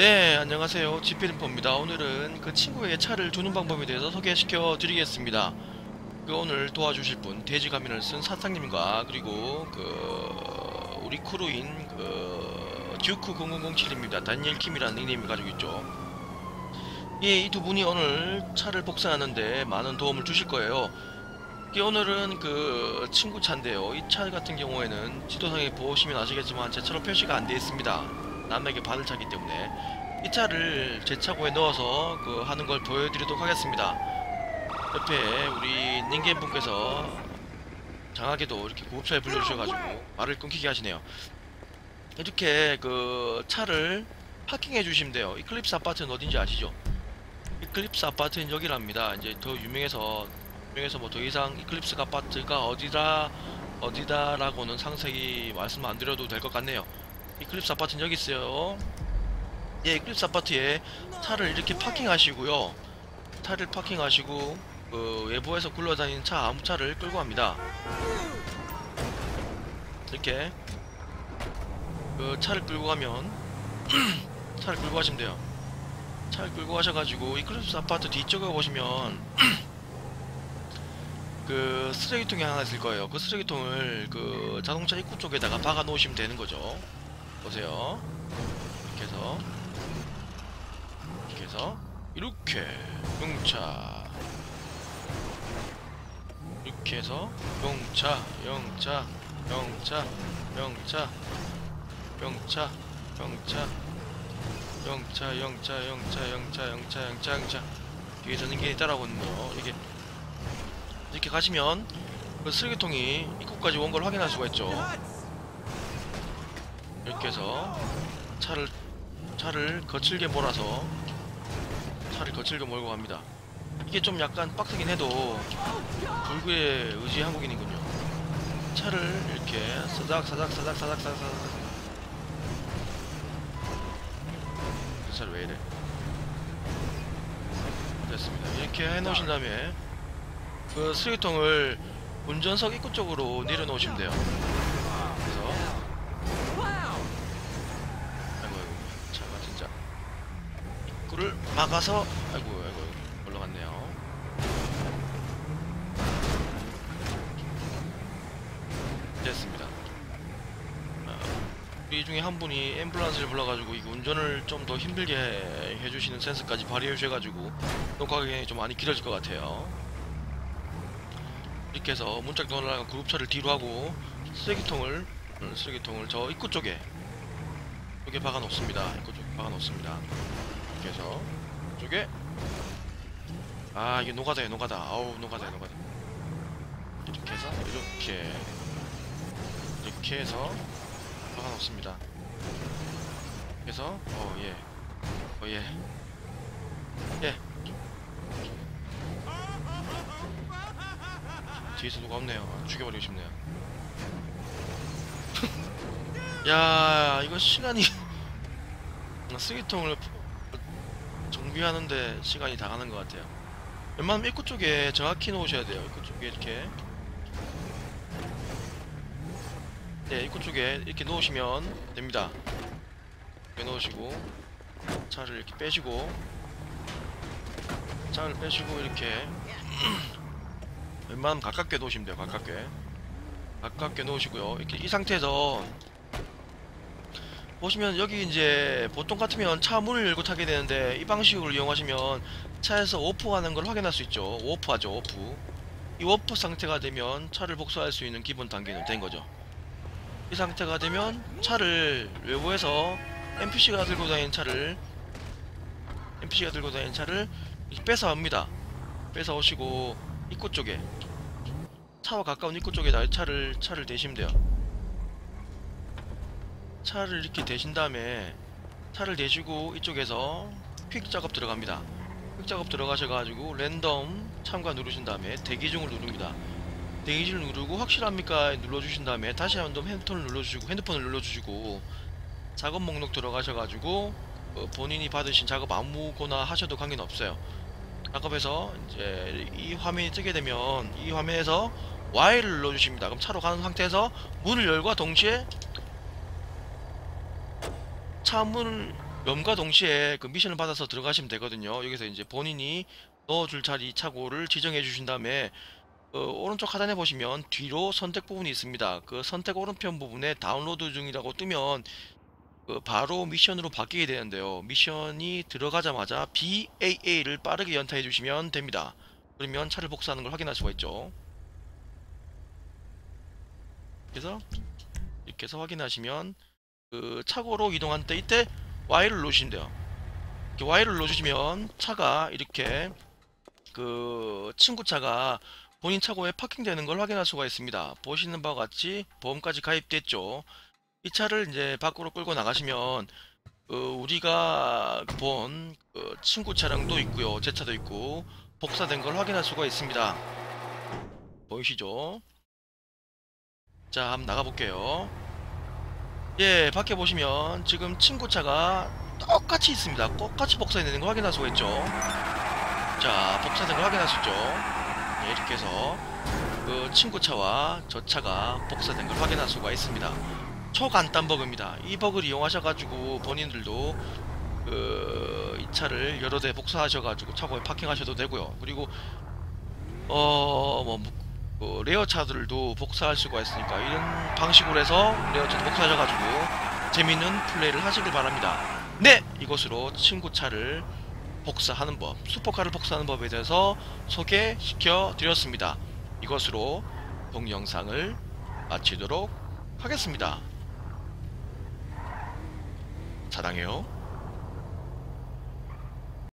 네, 안녕하세요. 지필인포입니다. 오늘은 그 친구에게 차를 주는 방법에 대해서 소개시켜 드리겠습니다. 그 오늘 도와주실 분, 돼지 가면을 쓴 사장님과 그리고 그 우리 크루인 그 듀크 0007입니다. 다니엘 킴이라는 닉네임을 가지고 있죠. 예, 이 두 분이 오늘 차를 복사하는데 많은 도움을 주실 거예요. 이 오늘은 그 친구 차인데요. 이 차 같은 경우에는 지도상에 보시면 아시겠지만 제 차로 표시가 안 되어 있습니다. 남에게 받을 차기 때문에 이 차를 제 차고에 넣어서 그 하는 걸 보여드리도록 하겠습니다. 옆에 우리 닌겐분께서 장하게도 이렇게 구급차에 불러주셔가지고 말을 끊기게 하시네요. 이렇게 그 차를 파킹해 주시면 돼요. 이클립스 아파트는 어딘지 아시죠? 이클립스 아파트는 여기랍니다. 이제 더 유명해서 유명해서 뭐 더 이상 이클립스 아파트가 어디다 어디다라고는 상세히 말씀 안 드려도 될 것 같네요. 이클립스 아파트는 여기 있어요. 예, 이클립스 아파트에 차를 이렇게 파킹하시고요. 차를 파킹하시고 그 외부에서 굴러다니는 차 아무 차를 끌고 갑니다. 이렇게 그 차를 끌고 가면 차를 끌고 가시면 돼요. 차를 끌고 가셔가지고 이클립스 아파트 뒤쪽에 보시면 그 쓰레기통이 하나 있을 거예요. 그 쓰레기통을 그 자동차 입구 쪽에다가 박아 놓으시면 되는 거죠. 보세요. 이렇게 해서 이렇게 해서 이렇게 용차 이렇게 해서 용차 용차 용차 용차 용차 용차 영차 영차 영차 영차 영차 영차 영차 뒤에서 따라오는 거 이게 이렇게 가시면 그 쓰레기통이 입구까지 온 걸 확인할 수가 있죠 이렇게 해서 차를 차를 거칠게 몰아서 차를 거칠게 몰고 갑니다. 이게 좀 약간 빡세긴 해도 불구의 의지 한국인이군요. 차를 이렇게 사작 사작 사작 사작 사작 사작 차를 왜 이래? 됐습니다. 이렇게 해놓으신 다음에 그 쓰레기통을 운전석 입구 쪽으로 내려놓으시면 돼요 를 막아서 아이고 아이고 올라갔네요. 됐습니다. 아, 우리 중에 한 분이 앰뷸런스를 불러가지고 이 운전을 좀 더 힘들게 해주시는 센스까지 발휘해 주셔가지고 녹화가 좀 많이 길어질 것 같아요. 이렇게 해서 문짝 넣으려면 그룹차를 뒤로 하고 쓰레기통을 음, 쓰레기통을 저 입구 쪽에 여기 박아 놓습니다. 입구 쪽에 박아 놓습니다 해서 이쪽에. 아 이게 노가다에 노가다. 아우 노가다에 노가다. 이렇게 해서 이렇게. 이렇게 해서 박아 놓습니다. 그래서 어예. 어예. 예. 뒤에서 누가 없네요. 아, 죽여버리고 싶네요. 야 이거 시간이. 쓰레기통을 정비하는데 시간이 다 가는 것 같아요. 웬만하면 입구 쪽에 정확히 놓으셔야 돼요. 입구 쪽에 이렇게. 네 입구 쪽에 이렇게 놓으시면 됩니다. 이렇게 놓으시고 차를 이렇게 빼시고 차를 빼시고 이렇게 웬만하면 가깝게 놓으시면 돼요 가깝게. 가깝게 놓으시고요. 이렇게 이 상태에서 보시면 여기 이제 보통 같으면 차 문을 열고 타게 되는데 이 방식으로 이용하시면 차에서 오프하는 걸 확인할 수 있죠. 오프하죠 오프. 이 오프 상태가 되면 차를 복사할 수 있는 기본 단계는 된 거죠. 이 상태가 되면 차를 외부에서 NPC가 들고 다니는 차를 NPC가 들고 다니는 차를 이렇게 뺏어 옵니다. 뺏어 오시고 입구 쪽에 차와 가까운 입구 쪽에다 차를 차를 대시면 돼요. 차를 이렇게 대신 다음에 차를 대시고 이쪽에서 퀵 작업 들어갑니다. 퀵 작업 들어가셔가지고 랜덤 참가 누르신 다음에 대기 중을 누릅니다. 대기 중을 누르고 확실합니까 눌러주신 다음에 다시 한 번 핸드폰을 눌러주시고 핸드폰을 눌러주시고 작업 목록 들어가셔가지고 어, 본인이 받으신 작업 아무거나 하셔도 관계는 없어요. 작업해서 이제 이 화면이 뜨게 되면 이 화면에서 Y를 눌러주십니다. 그럼 차로 가는 상태에서 문을 열과 동시에 차 문을 염과 동시에 그 미션을 받아서 들어가시면 되거든요. 여기서 이제 본인이 넣어줄 자리 차고를 지정해 주신 다음에 어, 오른쪽 하단에 보시면 뒤로 선택 부분이 있습니다. 그 선택 오른편 부분에 다운로드 중이라고 뜨면 그 바로 미션으로 바뀌게 되는데요. 미션이 들어가자마자 BAA를 빠르게 연타해 주시면 됩니다. 그러면 차를 복사하는 걸 확인할 수가 있죠. 그래서 이렇게 해서 확인하시면 그 차고로 이동한 때 이때 Y를 돼요. 이렇게 Y를 눌러주시면 차가 이렇게 그 친구 차가 본인 차고에 파킹되는 걸 확인할 수가 있습니다. 보시는 바와 같이 보험까지 가입됐죠. 이 차를 이제 밖으로 끌고 나가시면 그 우리가 본 그 친구 차량도 있고요. 제 차도 있고 복사된 걸 확인할 수가 있습니다. 보이시죠? 자, 한번 나가볼게요. 예, 밖에 보시면 지금 친구 차가 똑같이 있습니다. 똑같이 복사되는 걸 확인할 수가 있죠. 자, 복사된 걸 확인할 수 있죠. 예, 이렇게 해서 그 친구 차와 저 차가 복사된 걸 확인할 수가 있습니다. 초간단 버그입니다. 이 버그를 이용하셔가지고 본인들도 그 이 차를 여러 대 복사하셔가지고 차고에 파킹하셔도 되고요. 그리고 어뭐 그 레어 차들도 복사할 수가 있으니까 이런 방식으로 해서 레어 차도 복사하셔가지고 재밌는 플레이를 하시길 바랍니다. 네, 이것으로 친구 차를 복사하는 법, 슈퍼카를 복사하는 법에 대해서 소개시켜 드렸습니다. 이것으로 동영상을 마치도록 하겠습니다. 사랑해요.